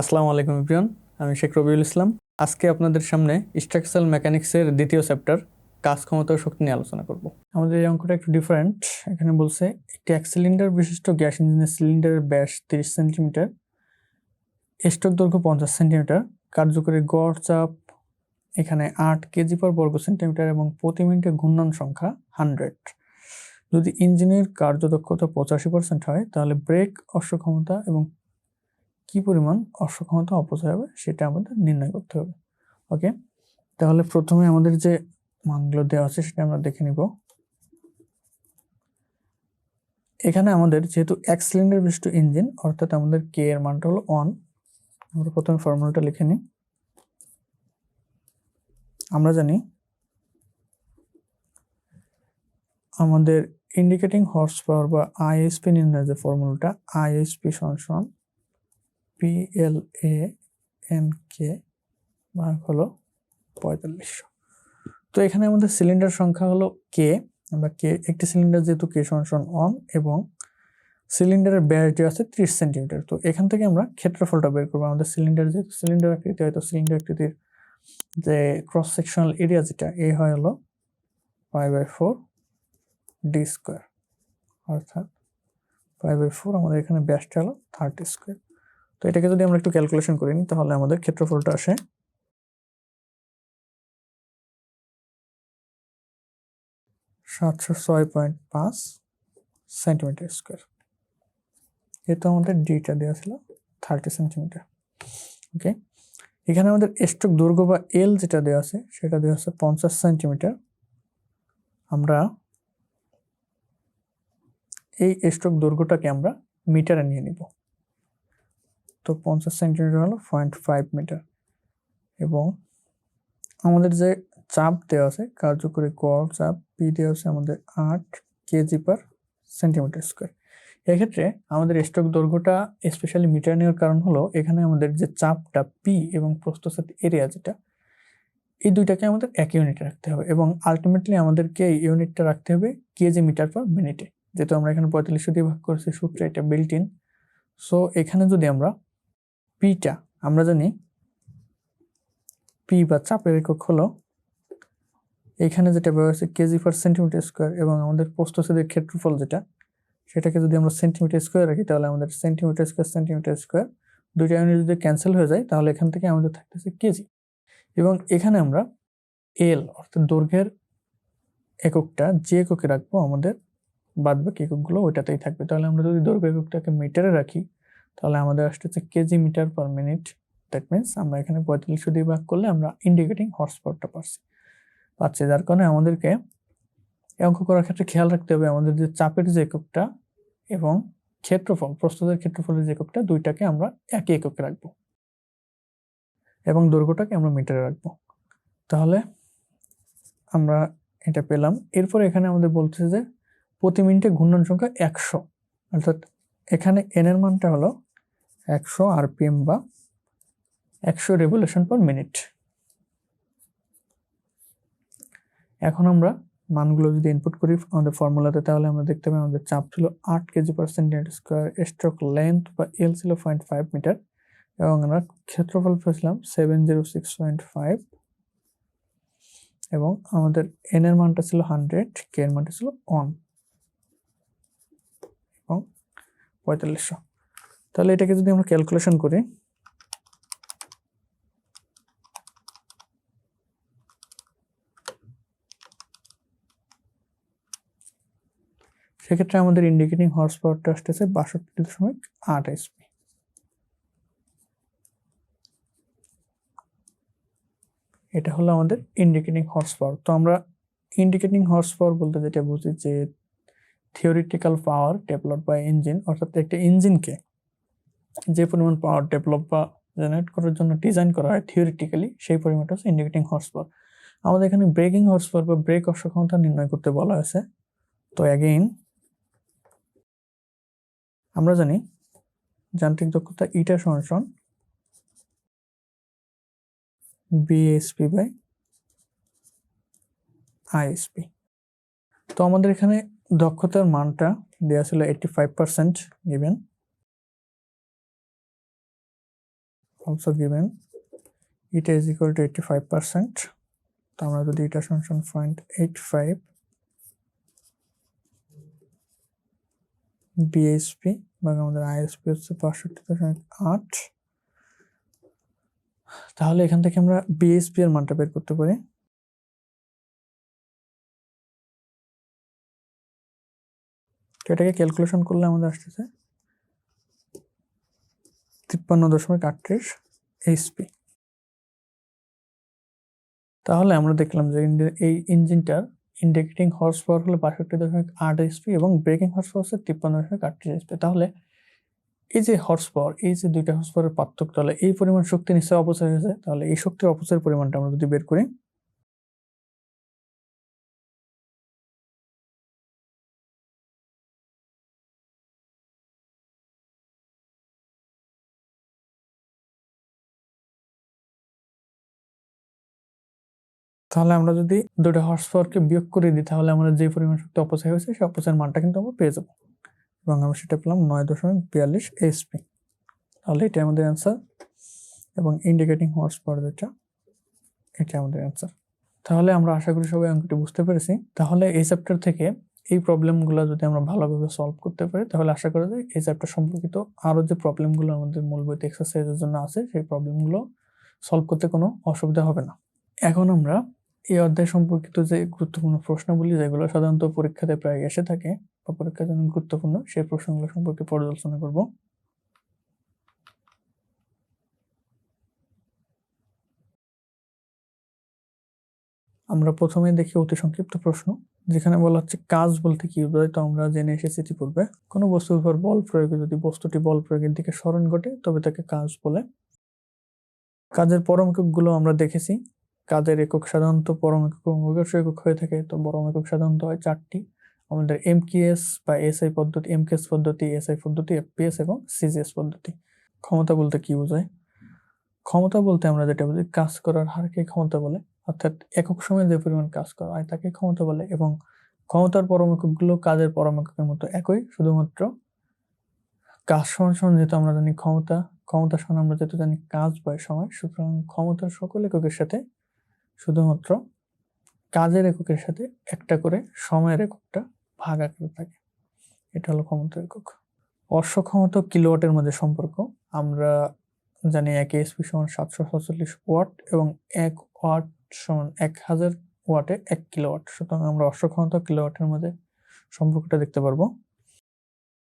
আসসালামু আলাইকুম ইব্রিয়ান আমি শেখ রবিউল ইসলাম। আজকে আপনাদের সামনে স্ট্রাকচারাল মেকানিক্সের দ্বিতীয় চ্যাপ্টার কাজ ক্ষমতা ও শক্তি নিয়ে আলোচনা করব। আমাদের এই অঙ্কটা একটু ডিফারেন্ট এখানে বলছে, একটি এক সিলিন্ডার বিশিষ্ট গ্যাস ইঞ্জিনের সিলিন্ডারের ব্যাস তিরিশ সেন্টিমিটার স্টক দৈর্ঘ্য পঞ্চাশ সেন্টিমিটার কার্যকরী গড় চাপ এখানে আট কেজি পার বর্গ সেন্টিমিটার এবং প্রতি মিনিটে ঘূর্ণন সংখ্যা হান্ড্রেড যদি ইঞ্জিনের কার্যদক্ষতা পঁচাশি পার্সেন্ট হয়, তাহলে ব্রেক অশ্বক্ষমতা এবং কি পরিমাণ অশ্বক্ষমতা অপচয় হবে সেটা আমাদের নির্ণয় করতে হবে। ওকে তাহলে প্রথমে আমাদের যে মানগুলো দেওয়া আছে সেটা আমরা দেখে নিব। এখানে আমাদের যেহেতু এক সিলিন্ডার বিশিষ্ট ইঞ্জিন অর্থাৎ আমাদের কে এর মানটা হলো অন আমরা প্রথমে ফর্মুলাটা লিখে নিই। আমরা জানি আমাদের ইন্ডিকেটিং হর্স পাওয়ার বা আইএসপি নির্ণয়ের যে ফর্মুলাটা আইএসপি সমান P L A N K ভাগ হলো পঁয়তাল্লিশশো। তো এখানে আমাদের সিলিন্ডার সংখ্যা হলো কে আমরা কে একটি সিলিন্ডার যেহেতু কে সমান অন এবং সিলিন্ডারের ব্যাসটি আছে ত্রিশ সেন্টিমিটার তো এখান থেকে আমরা ক্ষেত্রফলটা বের করব। আমাদের সিলিন্ডার যেহেতু সিলিন্ডার আকৃতি, হয়তো সিলিন্ডার আকৃতির যে ক্রস সেকশনাল এরিয়া যেটা এ হয় হলো five by four D square অর্থাৎ ফাইভ বাই ফোর আমাদের এখানে ব্যাসটা হলো থার্টি স্কোয়ার তো এটাকে যদি আমরা একটু ক্যালকুলেশন করি নিই, তাহলে আমাদের ক্ষেত্রফলটা আসে সাতশো ছয় পয়েন্ট পাঁচ সেন্টিমিটার স্কোয়ার আমাদের দেওয়া ছিল থার্টি সেন্টিমিটার ওকে এখানে আমাদের স্ট্রোক দৈর্ঘ্য বা এল যেটা দেওয়া আছে, সেটা দেওয়া আছে পঞ্চাশ সেন্টিমিটার আমরা এই স্ট্রোক দৈর্ঘ্যটাকে আমরা মিটারে নিয়ে নিব। তো পঞ্চাশ সেন্টিমিটার হলো পয়েন্ট ফাইভ মিটার। এবং আমাদের যে চাপ দেওয়া আছে, কার্যকরী গড় চাপ পি দেওয়া আছে আমাদের আট কেজি পার সেন্টিমিটার স্কোয়ার এক্ষেত্রে আমাদের স্ট্রোক দৈর্ঘ্যটা স্পেশালি মিটার নেওয়ার কারণ হলো এখানে আমাদের যে চাপটা পি এবং প্রস্থসাত এরিয়া যেটা, এই দুইটাকে আমাদের এক ইউনিটে রাখতে হবে এবং আলটিমেটলি আমাদেরকে এই ইউনিটটা রাখতে হবে কেজি মিটার পার মিনিটে যেহেতু আমরা এখানে পঁয়তাল্লিশশো দিয়ে ভাগ করেছি, সূত্রে এটা বিল্ট ইন সো এখানে যদি আমরা পিটা, আমরা জানি পি বা চাপের একক হলো এখানে যেটা ব্যবহার কেজি পার সেন্টিমিটার স্কোয়ার এবং আমাদের প্রস্থচ্ছেদের ক্ষেত্রফল যেটা, সেটাকে যদি আমরা সেন্টিমিটার স্কোয়ার রাখি, তাহলে আমাদের সেন্টিমিটার স্কোয়ার সেন্টিমিটার স্কোয়ার দুইটা ইউনিট যদি ক্যান্সেল হয়ে যায়, তাহলে এখান থেকে আমাদের থাকতেছে কেজি এবং এখানে আমরা এল অর্থাৎ দৈর্ঘ্যের এককটা যে এককে রাখব, আমাদের বাদ বাকি এককগুলো ওইটাতেই থাকবে। তাহলে আমরা যদি দৈর্ঘ্য এককটাকে মিটারে রাখি তাহলে আমাদের আসতেছে kg metre per minute that means আমরা এখানে পঁয়তাল্লিশশো দিয়ে ভাগ করলে আমরা ইন্ডিকেটিং হর্স পাওয়ারটা পাচ্ছি। পাচ্ছি যার কারণে আমাদেরকে অঙ্ক করার ক্ষেত্রে খেয়াল রাখতে হবে আমাদের যে চাপের যে এককটা এবং ক্ষেত্রফল প্রস্তুতের ক্ষেত্রফলের যে এককটা, দুইটাকে আমরা একই এককে রাখব। এবং দৈর্ঘ্যটাকে আমরা মিটারে রাখব। তাহলে আমরা এটা পেলাম। এরপর এখানে আমাদের বলতেছে যে প্রতি মিনিটে ঘূর্ণন সংখ্যা একশো। অর্থাৎ এখানে এন এর মানটা হলো একশো আরপিএম বা একশো রেভলিউশন পার মিনিট এখন আমরা মানগুলো যদি ইনপুট করি আমাদের ফর্মুলাতে তাহলে আমরা দেখতে পাই আমাদের চাপ ছিল আট kg per centimetre square stroke length বা এল ছিল পয়েন্ট ফাইভ মিটার এবং আমরা ক্ষেত্রফল পেয়েছিলাম seven zero six point five এবং আমাদের এন এর মানটা ছিল হান্ড্রেড কে এর মানটা ছিল অন এবং পঁয়তাল্লিশশো। তাহলে এটাকে যদি আমরা ক্যালকুলেশন করি, সেক্ষেত্রে আমাদের ইন্ডিকেটিং হর্স পাওয়ারটা আসতেছে বাষট্টি দশমিক আট এসপি এটা হলো আমাদের ইন্ডিকেটিং হর্স পাওয়ার তো আমরা ইন্ডিকেটিং হর্স পাওয়ার বলতে যেটা বুঝি যে theoretical power develop by engine অর্থাৎ একটা ইঞ্জিনকে যে পরিমাণ পাওয়ার ডেভেলপ বা জেনারেট করার জন্য ডিজাইন করা হয় থিওরিটিক্যালি সেই পরিমাণটা হচ্ছে ইন্ডিকেটিং হর্স পাওয়ার আমাদের এখানে ব্রেকিং হর্স পাওয়ার বা ব্রেক অসক্ষমতা নির্ণয় করতে বলা হয়েছে। তো অ্যাগেইন আমরা জানি যান্ত্রিক দক্ষতা ইটা সমান বিএসপি বাই আইএসপি তো আমাদের এখানে দক্ষতার মানটা দেওয়া ছিল eighty five percent given also given এটা is equal to eighty five percent তো আমরা যদি এটা সমান পয়েন্ট এইট ফাইভ বিএসপি বা আমাদের আইএসপি হচ্ছে বাষট্টি দশমিক আট, তাহলে এখান থেকে আমরা বিএসপি এর মানটা বের করতে পারি। তো এটাকে ক্যালকুলেশন করলে আমাদের আসতেছে তিপ্পান্ন দশমিক আটত্রিশ এইচপি তাহলে আমরা দেখলাম যে এই ইঞ্জিনটার ইন্ডিকেটিং হর্স পাওয়ার হলো বাষট্টি দশমিক আট এইচপি এবং ব্রেকিং হর্স পাওয়ার হচ্ছে তিপ্পান্ন দশমিক আটত্রিশ এইচপি তাহলে এই যে হর্স পাওয়ার এই যে দুইটা হর্স পাওয়ারের পার্থক্য, তাহলে এই পরিমাণ শক্তি নিশ্চয়ই অপচয় হয়েছে। তাহলে এই শক্তির অপচয়ের পরিমাণটা আমরা যদি বের করি তাহলে আমরা যদি দুটো হর্স পাওয়ারকে বিয়োগ করে দিই, তাহলে আমরা যে পরিমাণ শক্তি অপচয় হয়েছে, সেই অপচয়ের মানটা কিন্তু আমরা পেয়ে যাব। এবং আমরা সেটা পেলাম নয় দশমিক বিয়াল্লিশ এইচপি তাহলে এটা আমাদের অ্যান্সার এবং ইন্ডিকেটিং হর্স পাওয়ার যেটা এটা আমাদের অ্যান্সার তাহলে আমরা আশা করি সবাই অঙ্কটি বুঝতে পেরেছি। তাহলে এই চ্যাপ্টার থেকে এই প্রবলেমগুলো যদি আমরা ভালোভাবে সলভ করতে পারি, তাহলে আশা করা যায় এই চ্যাপ্টার সম্পর্কিত আরও যে প্রবলেমগুলো আমাদের মূল বইতে এক্সারসাইজের জন্য আছে, সেই প্রবলেমগুলো সলভ করতে কোনো অসুবিধা হবে না। এখন আমরা এই অধ্যায় সম্পর্কিত যে গুরুত্বপূর্ণ প্রশ্নগুলি, যেগুলো সাধারণত পরীক্ষাতে প্রায় এসে থাকে বা পরীক্ষার জন্য গুরুত্বপূর্ণ, সেই প্রশ্নগুলো সম্পর্কে পর্যালোচনা করব। আমরা প্রথমে দেখি অতি সংক্ষিপ্ত প্রশ্ন, যেখানে বলা হচ্ছে, কাজ বলতে কি? বোঝায় তো আমরা জেনে এসেছি ইতিপূর্বে, কোনো বস্তুর উপর বল প্রয়োগে, যদি বস্তুটি বল প্রয়োগের দিকে স্মরণ ঘটে, তবে তাকে কাজ বলে। কাজের পরম এককগুলো আমরা দেখেছি কাজের একক সাধারণত পরম একক অগ্রসর একক হয়ে থাকে, তো পরম একক সাধারণত হয় চারটি। আমাদের এমকিএস বা এসআই পদ্ধতি এমকেএস পদ্ধতি এসআই পদ্ধতি এফপিএস এবং সিজিএস পদ্ধতি। ক্ষমতা বলতে কি বোঝায়? ক্ষমতা বলতে আমরা যেটা বুঝি, কাজ করার হারকে ক্ষমতা বলে। অর্থাৎ একক সময়ে যে পরিমাণ কাজ করা হয় তাকে ক্ষমতা বলে এবং ক্ষমতার পরম এককগুলো কাজের পরম এককের মতো একই, শুধুমাত্র কাজ সমান সমান যেহেতু আমরা জানি ক্ষমতা ক্ষমতা সমান আমরা যেহেতু জানি কাজ বা সময়, সুতরাং ক্ষমতার সকল এককের সাথে শুধুমাত্র কাজের এককের সাথে একটা করে সময়ের এককটা ভাগ আকারে থাকে। এটা হলো ক্ষমতার একক। অশ্ব ক্ষমতা কিলোওয়াটের মধ্যে সম্পর্ক। আমরা জানি এক এসপি সমান সাতশো সাতচল্লিশ ওয়াট এবং এক ওয়াট সমান এক হাজার ওয়াটে এক কিলোওয়াট। সুতরাং আমরা অশ্ব ক্ষমতা কিলোওয়াটের মধ্যে সম্পর্কটা দেখতে পারব।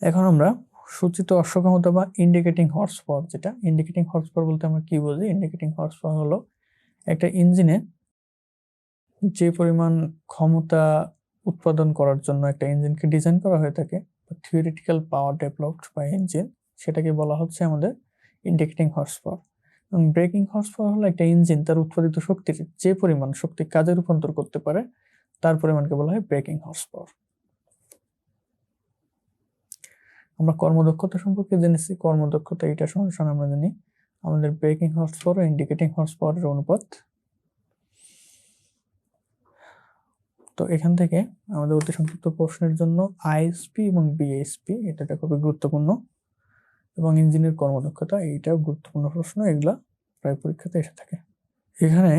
এখন আমরা সূচিত অশ্ব ক্ষমতা বা ইন্ডিকেটিং হর্স পাওয়ার যেটা। ইন্ডিকেটিং হর্স পাওয়ার বলতে আমরা কি বুঝি? ইন্ডিকেটিং হর্স পাওয়ার হলো একটা ইঞ্জিনে যে পরিমাণ ক্ষমতা উৎপাদন করার জন্য একটা ইঞ্জিনকে ডিজাইন করা হয়ে থাকে theoretical power developed by engine সেটাকে বলা হচ্ছে আমাদের ইন্ডিকেটিং হর্স এবং ব্রেকিং হর্স পাওয়ার হলো একটা ইঞ্জিন, তার উৎপাদিত শক্তির যে পরিমাণ শক্তি কাজে রূপান্তর করতে পারে, তার পরিমাণকে বলা হয় ব্রেকিং হর্স আমরা কর্মদক্ষতা সম্পর্কে জেনেছি, কর্মদক্ষতা এটা সমান আমরা জানি। আমাদের ব্রেকিং হর্স পাওয়ার ও ইন্ডিকেটিং হর্স পাওয়ারের অনুপাত। তো এখান থেকে আমাদের অতি সংক্ষিপ্ত প্রশ্নের জন্য আইএসপি এবং বিএসপি এটা খুবই গুরুত্বপূর্ণ। এবং ইঞ্জিনের কর্মদক্ষতা, এইটাও গুরুত্বপূর্ণ প্রশ্ন, এগুলা প্রায় পরীক্ষাতে এসে থাকে। এখানে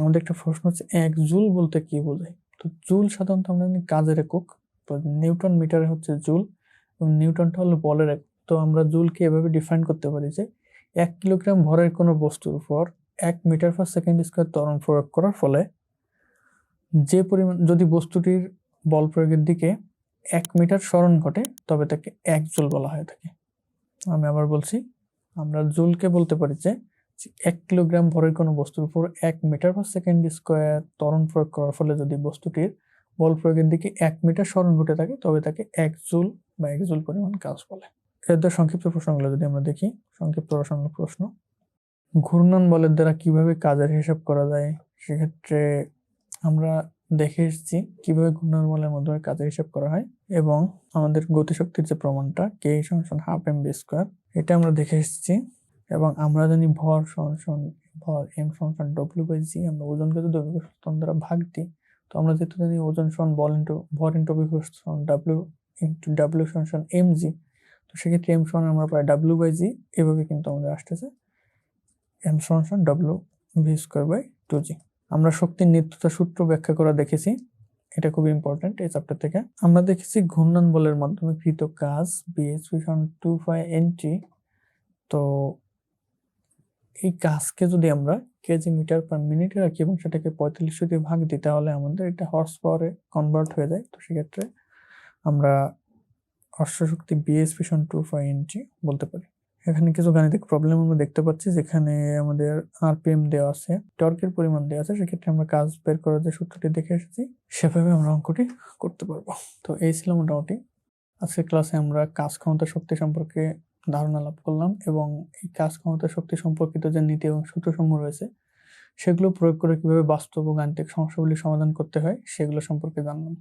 আমাদের একটা প্রশ্ন হচ্ছে, এক জুল বলতে কি বোঝায়? তো জুল সাধারণত আমরা কাজের একক, তো নিউটন মিটারে হচ্ছে জুল, এবং নিউটনটা হলো বলের একক। তো আমরা জুলকে এভাবে ডিফাইন করতে পারি যে এক কিলোগ্রাম ভরের কোনো বস্তুর উপর এক মিটার পার সেকেন্ড স্কোয়ার ত্বরণ প্রয়োগ করার ফলে যে পরিমাণ, যদি বস্তুটির বল প্রয়োগের দিকে এক মিটার স্মরণ ঘটে, তবে তাকে এক জুল বলা হয়ে থাকে। আমি আবার বলছি, আমরা জুলকে বলতে পারি যে এক কিলোগ্রাম ভরের কোনো বস্তুর উপর এক মিটার পার সেকেন্ড স্কোয়ার ত্বরণ প্রয়োগ করার ফলে যদি বস্তুটির বল প্রয়োগের দিকে এক মিটার স্মরণ ঘটে থাকে, তবে তাকে এক জুল বা এক জুল পরিমাণ কাজ বলে। এর সংক্ষিপ্ত প্রশ্নগুলো যদি আমরা দেখি, সংক্ষিপ্ত প্রশ্ন প্রশ্ন। ঘূর্ণন বলের দ্বারা কীভাবে কাজের হিসাব করা যায়? সেক্ষেত্রে আমরা দেখে এসেছি কীভাবে ঘূর্ণন বলের মাধ্যমে কাজের হিসাব করা হয় এবং আমাদের গতিশক্তির যে প্রমাণটা কে সমান হাফ এম বি স্কোয়ার এটা আমরা দেখে এসেছি। এবং আমরা জানি ভর সমান ভর এম সমান ডব্লিউ বাই জি আমরা ওজনকে যদি অভিকর্ষণ দ্বারা ভাগ দিই, তো আমরা যেহেতু জানি ওজন সমান বল ইন্টু ভর ইন্টু অভিকর্ষণ ডাব্লিউ ইন্টু ডাব্লিউ সমান এম জি তো সেক্ষেত্রে এম সমান আমরা পাই ডাব্লিউ বাই জি এভাবে কিন্তু আমাদের আসতেছে। এম সমান W V square by two G আমরা শক্তির নিত্যতা সূত্র ব্যাখ্যা করা দেখেছি, এটা খুব ইম্পর্টেন্ট এই চ্যাপ্টার থেকে। আমরা দেখেছি ঘূর্ণন বলের মাধ্যমে কৃত কাজ বিএস সমান টু ফাই এনটি তো এই কাজকে যদি আমরা কেজি মিটার পার মিনিটে রাখি এবং সেটাকে পঁয়তাল্লিশশো দিয়ে ভাগ দিই, তাহলে আমাদের এটা হর্স পাওয়ারে কনভার্ট হয়ে যায়। তো সেক্ষেত্রে আমরা অশ্বশক্তি বিএস পিছন টু ফাইভ ইঞ্চি বলতে পারি। এখানে কিছু গাণিতিক প্রবলেম আমরা দেখতে পাচ্ছি, যেখানে আমাদের আরপিএম দেওয়া আছে, টর্কের পরিমাণ দেওয়া আছে, সেক্ষেত্রে আমরা কাজ বের করার যে সূত্রটি দেখে এসেছি, সেভাবে আমরা অঙ্কটি করতে পারব। তো এই ছিল মোটামুটি। আজকের ক্লাসে আমরা কাজ ক্ষমতা শক্তি সম্পর্কে ধারণা লাভ করলাম এবং এই কাজ ক্ষমতা শক্তি সম্পর্কিত যে নীতি এবং সূত্রসমূহ রয়েছে, সেগুলো প্রয়োগ করে কীভাবে বাস্তব ও গাণিতিক সমস্যাগুলি সমাধান করতে হয়, সেগুলো সম্পর্কে জানলাম।